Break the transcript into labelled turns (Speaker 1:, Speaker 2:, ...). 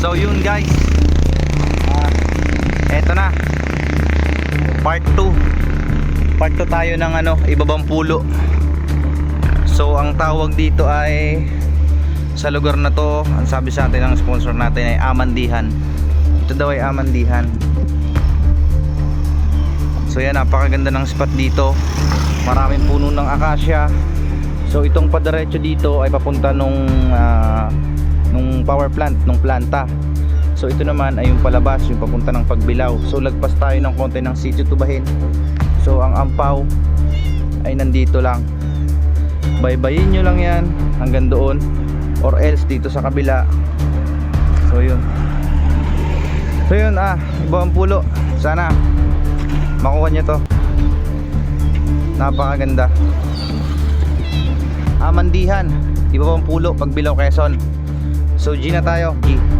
Speaker 1: So yun guys. Ah, eto na. Part 2. Part 2 tayo ng ano, ibabang pulo. So ang tawag dito ay sa lugar na to, ang sabi sa atin ng sponsor natin ay Amandihan. Ito daw ay Amandihan. So yan, napakaganda ng spot dito. Maraming puno ng akasya. So itong padiretso dito ay papunta nung ah, nung power plant, nung planta. So ito naman ay yung palabas, yung papunta ng Pagbilao. So lagpas tayo ng konti ng sitio Tubahin. So ang ampaw ay nandito lang. Baybayin nyo lang yan hanggang doon or else dito sa kabila. So yun. So yun ah, iba ang pulo. Sana makuha nyo to. Napakaganda. Amandihan, iba pang pulo, Pagbilao Quezon. So G na tayo, G.